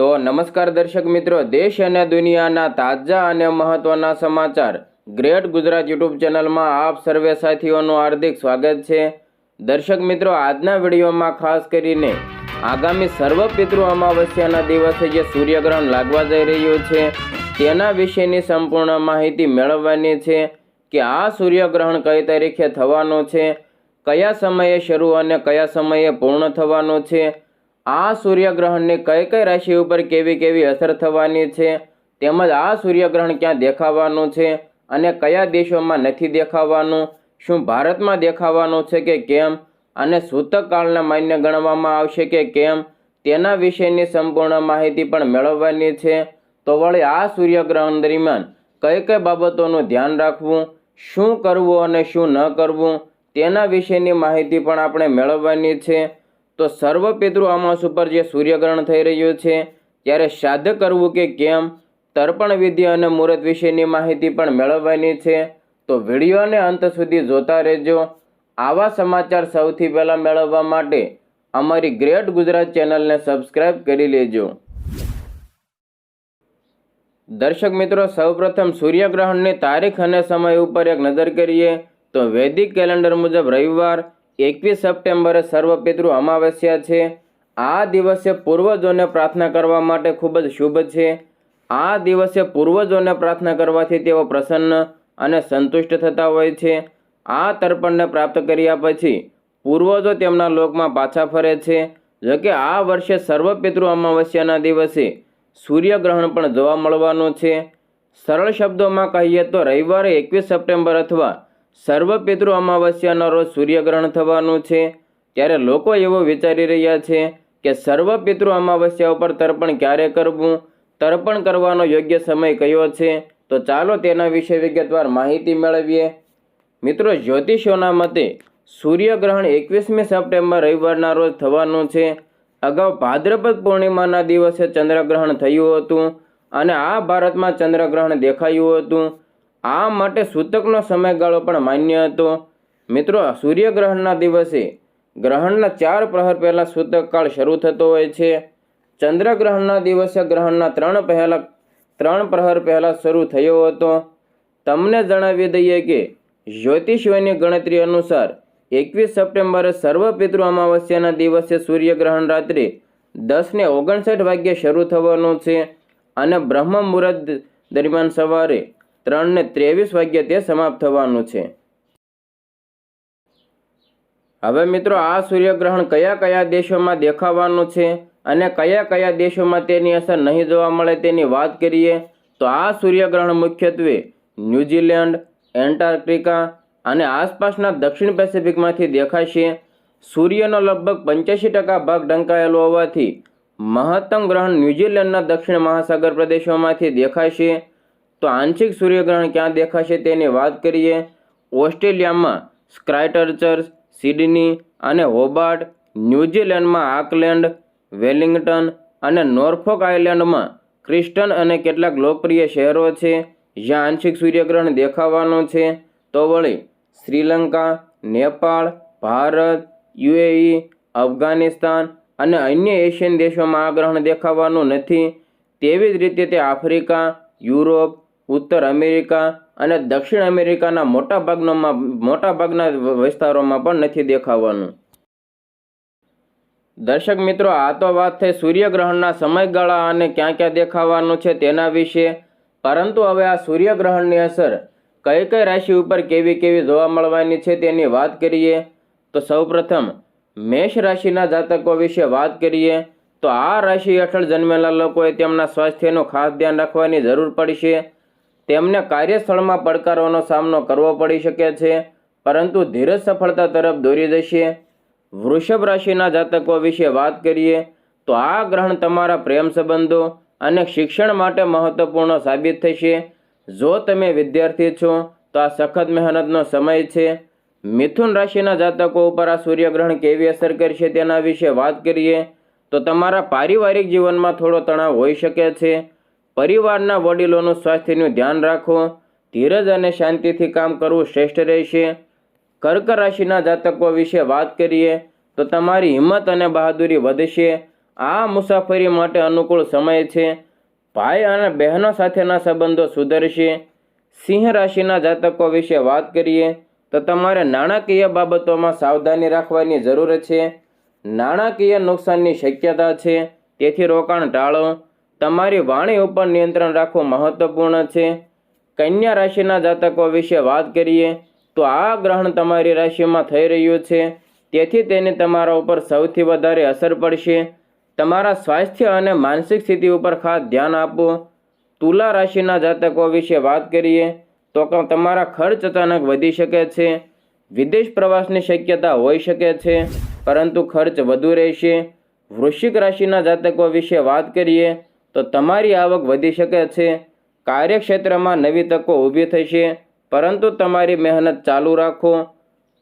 તો નમસ્કાર દર્શક મિત્રો, દેશ અને દુનિયાના તાજા અને મહત્વના સમાચાર. ગ્રેટ ગુજરાત યુટ્યુબ ચેનલમાં આપ સર્વે સાથીઓનું હાર્દિક સ્વાગત છે. દર્શક મિત્રો, આજના વિડીયોમાં ખાસ કરીને આગામી સર્વ પિતૃ અમાવસ્યાના દિવસે જે સૂર્યગ્રહણ લાગવા જઈ રહ્યું છે, તેના વિશેની સંપૂર્ણ માહિતી મેળવવાની છે કે આ સૂર્યગ્રહણ કઈ તારીખે થવાનું છે, કયા સમયે શરૂ અને કયા સમયે પૂર્ણ થવાનું છે આ સૂર્યગ્રહણની કઈ કઈ રાશિ ઉપર કેવી કેવી અસર થવાની છે? તેમજ આ સૂર્યગ્રહણ ક્યાં દેખાવાનું છે? અને કયા દેશોમાં નથી દેખાવાનું? શું ભારતમાં દેખાવાનું છે કે કેમ? અને સૂતક કાળના માન્ય ગણવામાં આવશે કે કેમ? તેના વિશેની સંપૂર્ણ માહિતી પણ મેળવવાની છે. તો વળી આ સૂર્યગ્રહણ દરમિયાન કઈ કઈ બાબતોનું ધ્યાન રાખવું? શું કરવું અને શું ન કરવું? તેના વિશેની માહિતી પણ આપણે મેળવવાની છે. તો સર્વ પિતૃ અમાસ ઉપર જે સૂર્યગ્રહણ થઈ રહ્યું છે, ત્યારે શ્રાદ્ધ કરવું કે કેમ? તર્પણ વિધિ અને મુહૂર્ત વિશેની માહિતી પણ મેળવવાની છે. તો વિડીયોને અંત સુધી જોતા રહેજો. આવા સમાચાર સૌથી પહેલાં મેળવવા માટે અમારી ગ્રેટ ગુજરાત ચેનલને સબસ્ક્રાઇબ કરી લેજો. દર્શક મિત્રો, સૌપ્રથમ સૂર્યગ્રહણની તારીખ અને સમય ઉપર એક નજર કરીએ. તો વૈદિક કેલેન્ડર મુજબ રવિવાર એકવીસ સપ્ટેમ્બરે સર્વપિતૃ અમાવસ્યા છે. આ દિવસે પૂર્વજોને પ્રાર્થના કરવા માટે ખૂબ જ શુભ છે. આ દિવસે પૂર્વજોને પ્રાર્થના કરવાથી તેઓ પ્રસન્ન અને સંતુષ્ટ થતા હોય છે. આ તર્પણને પ્રાપ્ત કર્યા પછી પૂર્વજો તેમના લોકમાં પાછા ફરે છે. જોકે આ વર્ષે સર્વપિતૃ અમાવસ્યાના દિવસે સૂર્યગ્રહણ પણ જોવા મળવાનું છે. સરળ શબ્દોમાં કહીએ તો રવિવારે એકવીસ સપ્ટેમ્બર અથવા સર્વપિતૃ અમાવસ્યાનો રોજ સૂર્યગ્રહણ થવાનું છે. ત્યારે લોકો એવો વિચારી રહ્યા છે કે સર્વપિતૃ અમાવસ્યા ઉપર તર્પણ ક્યારે કરવું? તર્પણ કરવાનો યોગ્ય સમય કયો છે? તો ચાલો તેના વિશે વિગતવાર માહિતી મેળવીએ. મિત્રો, જ્યોતિષોના મતે સૂર્યગ્રહણ એકવીસમી સપ્ટેમ્બર રવિવારના રોજ થવાનું છે. અગાઉ ભાદ્રપદ પૂર્ણિમાના દિવસે ચંદ્રગ્રહણ થયું હતું અને આ ભારતમાં ચંદ્રગ્રહણ દેખાયું હતું. આ માટે સૂતકનો સમયગાળો પણ માન્ય હતો. મિત્રો સૂર્યગ્રહણના દિવસે ગ્રહણના ચાર પ્રહર પહેલાં સૂતકકાળ શરૂ થતો હોય છે. ચંદ્રગ્રહણના દિવસે ગ્રહણના ત્રણ પહેલા, ત્રણ પ્રહર પહેલાં શરૂ થયો હતો. તમને જણાવી દઈએ કે જ્યોતિષીઓની ગણતરી અનુસાર એકવીસ સપ્ટેમ્બરે સર્વ પિતૃ અમાવસ્યાના દિવસે સૂર્યગ્રહણ રાત્રે દસને ઓગણસાઠ વાગ્યે શરૂ થવાનું છે અને બ્રહ્મ મુહૂર્ત દરમિયાન સવારે ત્રણને ત્રેવીસ વાગ્યે તે સમાપ્ત થવાનું છે. હવે મિત્રો, આ સૂર્યગ્રહણ કયા કયા દેશોમાં દેખાવાનું છે અને કયા કયા દેશોમાં તેની અસર નહીં જોવા મળે તેની વાત કરીએ, તો આ સૂર્યગ્રહણ મુખ્યત્વે ન્યૂઝીલેન્ડ, એન્ટાર્કટિકા અને આસપાસના દક્ષિણ પેસિફિકમાંથી દેખાશે. સૂર્યનો લગભગ પંચ્યાસી ટકા ભાગ ઢંકાયેલો હોવાથી મહત્તમ ગ્રહણ ન્યૂઝીલેન્ડના દક્ષિણ મહાસાગર પ્રદેશોમાંથી દેખાશે. તો આંશિક સૂર્યગ્રહણ ક્યાં દેખાશે તેની વાત કરીએ. ઓસ્ટ્રેલિયામાં સ્ક્રાઇટર્ચર્સ સિડની અને હોબાર્ટ, ન્યૂઝીલેન્ડમાં આકલેન્ડ, વેલિંગ્ટન અને નોર્ફોક આઇલેન્ડમાં ક્રિસ્ટન અને કેટલાક લોકપ્રિય શહેરો છે જ્યાં આંશિક સૂર્યગ્રહણ દેખાવાનું છે. તો વળી શ્રીલંકા, નેપાળ, ભારત, યુએઈ, અફઘાનિસ્તાન અને અન્ય એશિયન દેશોમાં આ ગ્રહણ દેખાવાનું નથી. તેવી જ રીતે તે આફ્રિકા, યુરોપ ઉત્તર અમેરિકા અને દક્ષિણ અમેરિકાના મોટાભાગનામાં મોટાભાગના વિસ્તારોમાં પણ નથી દેખાવાનું. દર્શક મિત્રો, આ તો વાત થઈ સૂર્યગ્રહણના સમયગાળા અને ક્યાં ક્યાં દેખાવાનું છે તેના વિશે. પરંતુ હવે આ સૂર્યગ્રહણની અસર કઈ કઈ રાશિ ઉપર કેવી કેવી જોવા મળવાની છે તેની વાત કરીએ. તો સૌપ્રથમ, મેષ રાશિના જાતકો વિશે વાત કરીએ. તો આ રાશિ હેઠળ જન્મેલા લોકોએ તેમના સ્વાસ્થ્યનું ખાસ ધ્યાન રાખવાની જરૂર પડશે. તેમને કાર્યસ્થળમાં પડકારોનો સામનો કરવો પડી શકે છે, પરંતુ ધીરજ સફળતા તરફ દોરી જશે. વૃષભ રાશિના જાતકો વિશે વાત કરીએ, તો આ ગ્રહણ તમારા પ્રેમ સંબંધો અને શિક્ષણ માટે મહત્વપૂર્ણ સાબિત થશે. જો તમે વિદ્યાર્થી છો, તો આ સખત મહેનતનો સમય છે. મિથુન રાશિના જાતકો ઉપર આ સૂર્યગ્રહણ કેવી અસર કરશે તેના વિશે વાત કરીએ, તો તમારા પારિવારિક જીવનમાં થોડો તણાવ હોઈ શકે છે. પરિવારના વડીલોનું સ્વાસ્થ્યનું ધ્યાન રાખો ધીરજ અને શાંતિથી કામ કરવું શ્રેષ્ઠ રહેશે. કર્ક રાશિના જાતકો વિશે વાત કરીએ, તો તમારી હિંમત અને બહાદુરી વધશે. આ મુસાફરી માટે અનુકૂળ સમય છે. ભાઈ અને બહેનો સાથેના સંબંધો સુધરશે. સિંહ રાશિના જાતકો વિશે વાત કરીએ, તો તમારે નાણાકીય બાબતોમાં સાવધાની રાખવાની જરૂર છે. નાણાકીય નુકસાનની શક્યતા છે, તેથી રોકાણ ટાળો. તમારી વાણી ઉપર નિયંત્રણ રાખવું મહત્વપૂર્ણ છે. કન્યા રાશિના જાતકો વિશે વાત કરીએ, તો આ ગ્રહણ તમારી રાશિમાં થઈ રહ્યું છે. તેથી તેની તમારા ઉપર સૌથી વધારે અસર પડશે. તમારા સ્વાસ્થ્ય અને માનસિક સ્થિતિ ઉપર ખાસ ધ્યાન આપો. તુલા રાશિના જાતકો વિશે વાત કરીએ, તો તમારા ખર્ચ અચાનક વધી શકે છે. વિદેશ પ્રવાસની શક્યતા હોઈ શકે છે, પરંતુ ખર્ચ વધુ રહેશે. વૃશ્ચિક રાશિના જાતકો વિશે વાત કરીએ તો તમારી આવક વધી શકે છે, કાર્યક્ષેત્રમાં નવી તકો ઊભી થશે, પરંતુ તમારી મહેનત ચાલુ રાખો.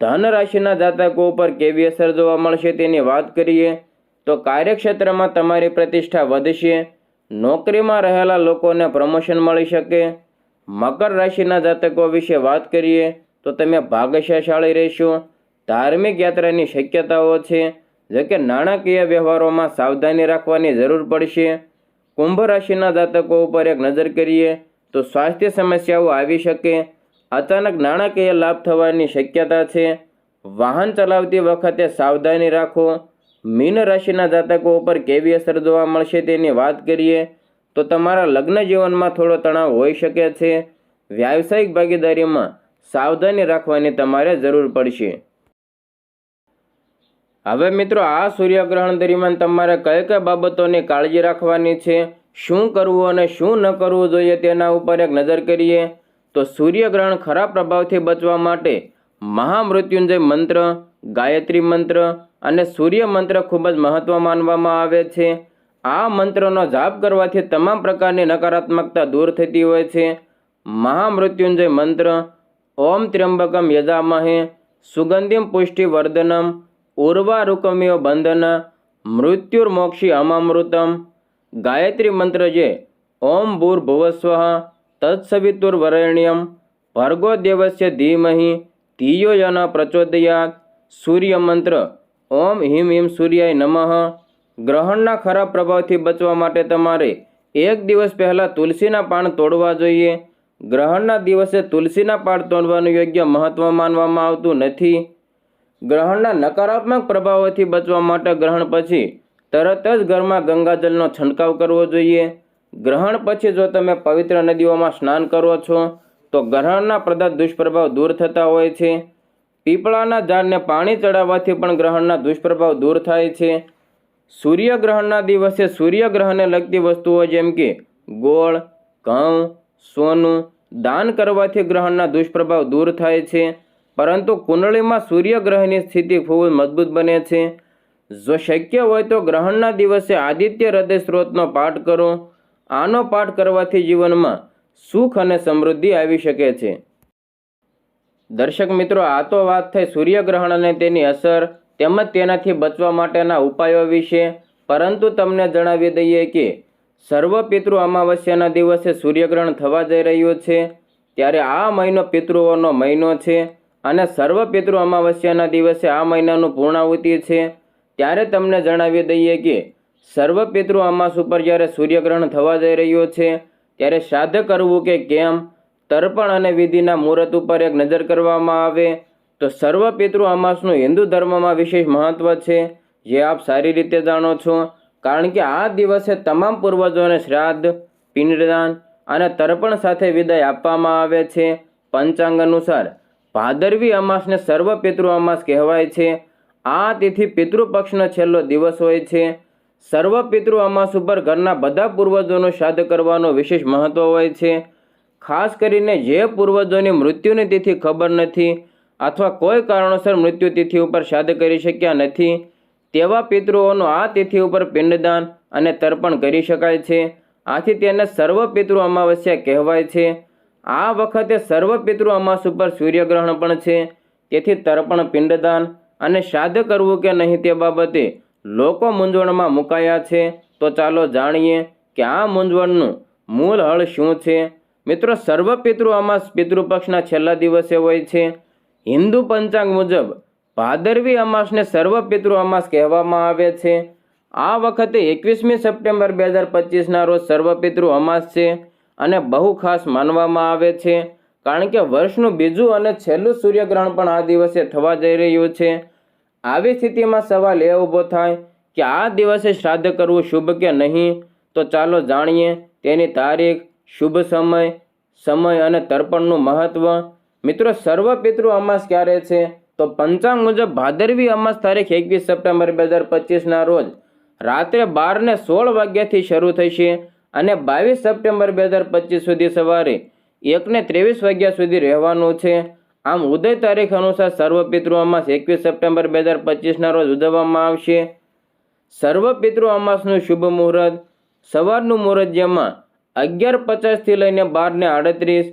ધન રાશિના જાતકો ઉપર કેવી અસર જોવા મળશે તેની વાત કરીએ, તો કાર્યક્ષેત્રમાં તમારી પ્રતિષ્ઠા વધશે, નોકરીમાં રહેલા લોકોને પ્રમોશન મળી શકે. મકર રાશિના જાતકો વિશે વાત કરીએ, તો તમે ભાગ્યશાળી રહેશો. ધાર્મિક યાત્રાની શક્યતાઓ છે જો કે નાણાકીય વ્યવહારોમાં સાવધાની રાખવાની જરૂર પડશે. કુંભ રાશિના જાતકો ઉપર એક નજર કરીએ તો સ્વાસ્થ્ય સમસ્યાઓ આવી શકે, અચાનક નાણાકીય લાભ થવાની શક્યતા છે, વાહન ચલાવતી વખતે સાવધાની રાખો, મીન રાશિના જાતકો ઉપર કેવી અસર જોવા મળશે તેની વાત કરીએ તો તમારા લગ્ન જીવનમાં થોડો તણાવ હોઈ શકે છે, વ્યાવસાયિક ભાગીદારીમાં સાવધાની રાખવાની તમારે જરૂર પડશે. હવે મિત્રો, આ સૂર્યગ્રહણ દરમિયાન તમારે કઈ કઈ બાબતોની કાળજી રાખવાની છે? શું કરવું અને શું ન કરવું જોઈએ તેના ઉપર એક નજર કરીએ. તો સૂર્યગ્રહણ ખરાબ પ્રભાવથી બચવા માટે મહામૃત્યુંજય મંત્ર, ગાયત્રી મંત્ર અને સૂર્ય મંત્ર ખૂબ જ મહત્વ માનવામાં આવે છે. આ મંત્રનો જાપ કરવાથી તમામ પ્રકારની નકારાત્મકતા દૂર થતી હોય છે. મહામૃત્યુંજય મંત્ર, ઓમ ત્ર્યંબકમ યજામહે, સુગંધિમ પુષ્ટિવર્ધનમ ઉર્વારુકમ્યો બંધન, મૃત્યુર્મોક્ષી અમામૃતમ, ગાયત્રી મંત્ર જે, ઓમ ભૂર્ભુવસ્વ, તત્સવિતુર્વરેણ્યમ, ભર્ગો દેવસ્ય ધીમહિ, ધિયો યન પ્રચોદયાત, સૂર્ય મંત્ર, ઓમ હિમ હિમ સૂર્યાય નમઃ, ગ્રહણના ખરાબ પ્રભાવથી બચવા માટે તમારે એક દિવસ પહેલાં તુલસીના પાન તોડવા જોઈએ. ગ્રહણના દિવસે તુલસીના પાન તોડવાનું યોગ્ય મહત્વ માનવામાં આવતું નથી. ગ્રહણના નકારાત્મક પ્રભાવોથી બચવા માટે ગ્રહણ પછી તરત જ ઘરમાં ગંગાજળનો છંટકાવ કરવો જોઈએ. ગ્રહણ પછી જો તમે પવિત્ર નદીઓમાં સ્નાન કરો છો, તો ગ્રહણના પ્રદાત દુષ્પ્રભાવ દૂર થતા હોય છે. પીપળાના ઝાડને પાણી ચડાવવાથી પણ ગ્રહણના દુષ્પ્રભાવ દૂર થાય છે. સૂર્યગ્રહણના દિવસે સૂર્યગ્રહણને લગતી વસ્તુઓ જેમ કે ગોળ, ઘઉં, સોનું દાન કરવાથી ગ્રહણના દુષ્પ્રભાવ દૂર થાય છે. પરંતુ કુંડળીમાં સૂર્યગ્રહની સ્થિતિ ખૂબ મજબૂત બને છે. જો શક્ય હોય તો ગ્રહણના દિવસે આદિત્ય હૃદય સ્ત્રોતનો પાઠ કરો. આનો પાઠ કરવાથી જીવનમાં સુખ અને સમૃદ્ધિ આવી શકે છે. દર્શક મિત્રો, આ તો વાત થઈ સૂર્યગ્રહણ અને તેની અસર તેમજ તેનાથી બચવા માટેના ઉપાયો વિશે. પરંતુ તમને જણાવી દઈએ કે સર્વ પિતૃ અમાવસ્યાના દિવસે સૂર્યગ્રહણ થવા જઈ રહ્યું છે. ત્યારે આ મહિનો પિતૃઓનો મહિનો છે. અને સર્વ પિતૃ અમાવસ્યાના દિવસે આ મહિનાનું પૂર્ણાહુતિ છે. ત્યારે તમને જણાવી દઈએ કે સર્વ પિતૃ અમાસ ઉપર જ્યારે સૂર્યગ્રહણ થવા જઈ રહ્યું છે, ત્યારે શ્રાદ્ધ કરવું કે કેમ, તર્પણ અને વિધિના મુહૂર્ત ઉપર એક નજર કરવામાં આવે, તો સર્વ પિતૃ અમાસનું હિન્દુ ધર્મમાં વિશેષ મહત્વ છે, જે આપ સારી રીતે જાણો છો, કારણ કે આ દિવસે તમામ પૂર્વજોને શ્રાદ્ધ, પિંડદાન અને તર્પણ સાથે વિદાય આપવામાં આવે છે. પંચાંગ અનુસાર ભાદરવી અમાસને સર્વ પિતૃ અમાસ કહેવાય છે. આ તિથિ પિતૃપક્ષનો છેલ્લો દિવસ હોય છે. સર્વ પિતૃ અમાસ ઉપર ઘરના બધા પૂર્વજોનું શ્રાદ્ધ કરવાનો વિશેષ મહત્વ હોય છે. ખાસ કરીને જે પૂર્વજોની મૃત્યુની તિથિ ખબર નથી અથવા કોઈ કારણોસર મૃત્યુ તિથિ ઉપર શ્રાદ્ધ કરી શક્યા નથી, તેવા પિતૃઓનું આ તિથિ ઉપર પિંડદાન અને તર્પણ કરી શકાય છે. આથી તેને સર્વ પિતૃ અમાવસ્યા કહેવાય છે. આ વખતે સર્વ પિતૃ અમાસ ઉપર સૂર્યગ્રહણ પણ છે. તેથી તર્પણ, પિંડદાન અને શ્રાદ્ધ કરવું કે નહીં તે બાબતે લોકો મૂંઝવણમાં મુકાયા છે. તો ચાલો જાણીએ કે આ મૂંઝવણનું મૂળ હળ શું છે. મિત્રો સર્વ પિતૃ અમાસ પિતૃપક્ષના છેલ્લા દિવસે હોય છે. હિન્દુ પંચાંગ મુજબ ભાદરવી અમાસને સર્વ પિતૃ અમાસ કહેવામાં આવે છે. આ વખતે એકવીસમી સપ્ટેમ્બર બે હજાર પચીસના રોજ સર્વપિતૃ અમાસ છે. અને બહુ ખાસ માનવામાં આવે છે. કારણ કે વર્ષનું બીજું અને છેલ્લું સૂર્યગ્રહણ પણ આ દિવસે થવા જઈ રહ્યું છે. આવી સ્થિતિમાં સવાલ એ ઊભો થાય કે આ દિવસે શ્રાદ્ધ કરવું શુભ કે નહીં? તો ચાલો જાણીએ તેની તારીખ, શુભ સમય સમય અને તર્પણનું મહત્વ. મિત્રો, સર્વ પિતૃ અમાસ ક્યારે છે? તો પંચાંગ મુજબ ભાદરવી અમાસ તારીખ એકવીસ સપ્ટેમ્બર બે હજાર પચીસના રોજ. રાત્રે બારને સોળ વાગ્યાથી શરૂ થશે. અને બાવીસ સપ્ટેમ્બર બે હજાર પચીસ સુધી સવારે એકને ત્રેવીસ વાગ્યા સુધી રહેવાનું છે. આમ ઉદય તારીખ અનુસાર સર્વ પિતૃ અમાસ એકવીસ સપ્ટેમ્બર બે હજાર પચીસના રોજ ઉજવવામાં આવશે. સર્વ પિતૃ અમાસનું શુભ મુહૂર્ત સવારનું મુહૂર્ત જેમાં અગિયાર પચાસથી લઈને બારને આડત્રીસ,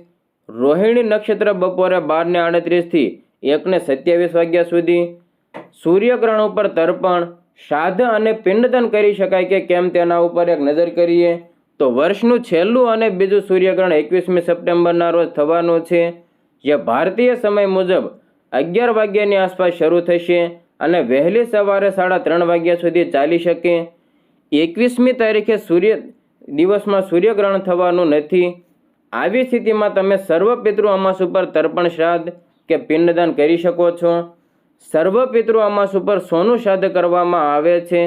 રોહિણી નક્ષત્ર બપોરે બારને આડત્રીસથી એકને સત્યાવીસ વાગ્યા સુધી. સૂર્યગ્રહણ ઉપર તર્પણ, શ્રાદ્ધ અને પિંડદાન કરી શકાય કે કેમ તેના ઉપર એક નજર કરીએ. તો વર્ષનું છેલ્લું અને બીજું સૂર્યગ્રહણ એકવીસમી સપ્ટેમ્બરના રોજ થવાનું છે, જે ભારતીય સમય મુજબ અગિયાર વાગ્યાની આસપાસ શરૂ થશે અને વહેલી સવારે સાડા ત્રણ વાગ્યા સુધી ચાલી શકે. એકવીસમી તારીખે સૂર્ય દિવસમાં સૂર્યગ્રહણ થવાનું નથી. આવી સ્થિતિમાં તમે સર્વ પિતૃ અમાસ ઉપર તર્પણ શ્રાદ્ધ કે પિંડદાન કરી શકો છો. સર્વ પિતૃ અમાસ ઉપર સોનું શ્રાદ્ધ કરવામાં આવે છે.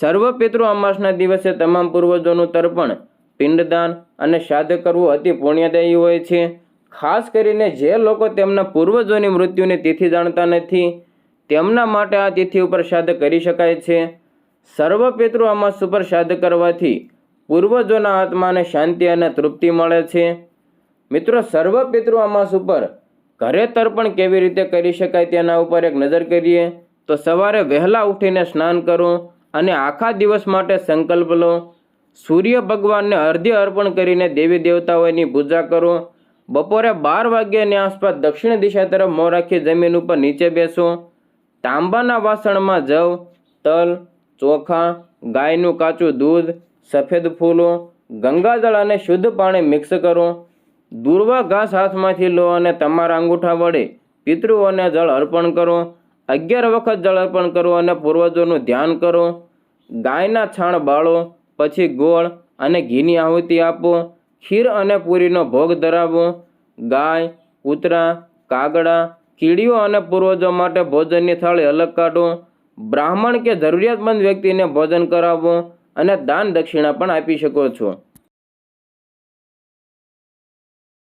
સર્વ પિતૃ અમાસના દિવસે તમામ પૂર્વજોનું તર્પણ, પિંડદાન અને શ્રાદ્ધ કરવું અતિ પુણ્યદાયી હોય છે. ખાસ કરીને જે લોકો તેમના પૂર્વજોની મૃત્યુની તિથિ જાણતા નથી, તેમના માટે આ તિથિ ઉપર શ્રાદ્ધ કરી શકાય છે. સર્વ પિતૃ અમાસ ઉપર શ્રાદ્ધ કરવાથી પૂર્વજોના આત્માને શાંતિ અને તૃપ્તિ મળે છે. મિત્રો સર્વ પિતૃ અમાસ ઉપર ઘરે તર્પણ કેવી રીતે કરી શકાય તેના ઉપર એક નજર કરીએ. તો સવારે વહેલા ઉઠીને સ્નાન કરો અને આખા દિવસ માટે સંકલ્પ લો. સૂર્ય ભગવાનને અર્ધ્ય અર્પણ કરીને દેવી દેવતાઓની પૂજા કરો. બપોરે બાર વાગ્યાની આસપાસ દક્ષિણ દિશા તરફ મોં રાખી જમીન ઉપર નીચે બેસો. તાંબાના વાસણમાં જવ, તલ, ચોખા, ગાયનું કાચું દૂધ, સફેદ ફૂલો, ગંગાજળ અને શુદ્ધ પાણી મિક્સ કરો. દુર્વા ઘાસ હાથમાંથી લો અને તમારા અંગૂઠા વડે પિતૃઓને જળ અર્પણ કરો. અગિયાર વખત જળ અર્પણ કરો અને પૂર્વજોનું ધ્યાન કરો. ગાયના છાણ બાળો, પછી ગોળ અને ઘીની આહુતિ આપો. ખીર અને પૂરીનો ભોગ ધરાવો. ગાય, કૂતરા, કાગડા, કીડીઓ અને પૂર્વજો માટે ભોજનની થાળી અલગ કાઢો. બ્રાહ્મણ કે જરૂરિયાતમંદ વ્યક્તિને ભોજન કરાવો અને દાન દક્ષિણા પણ આપી શકો છો.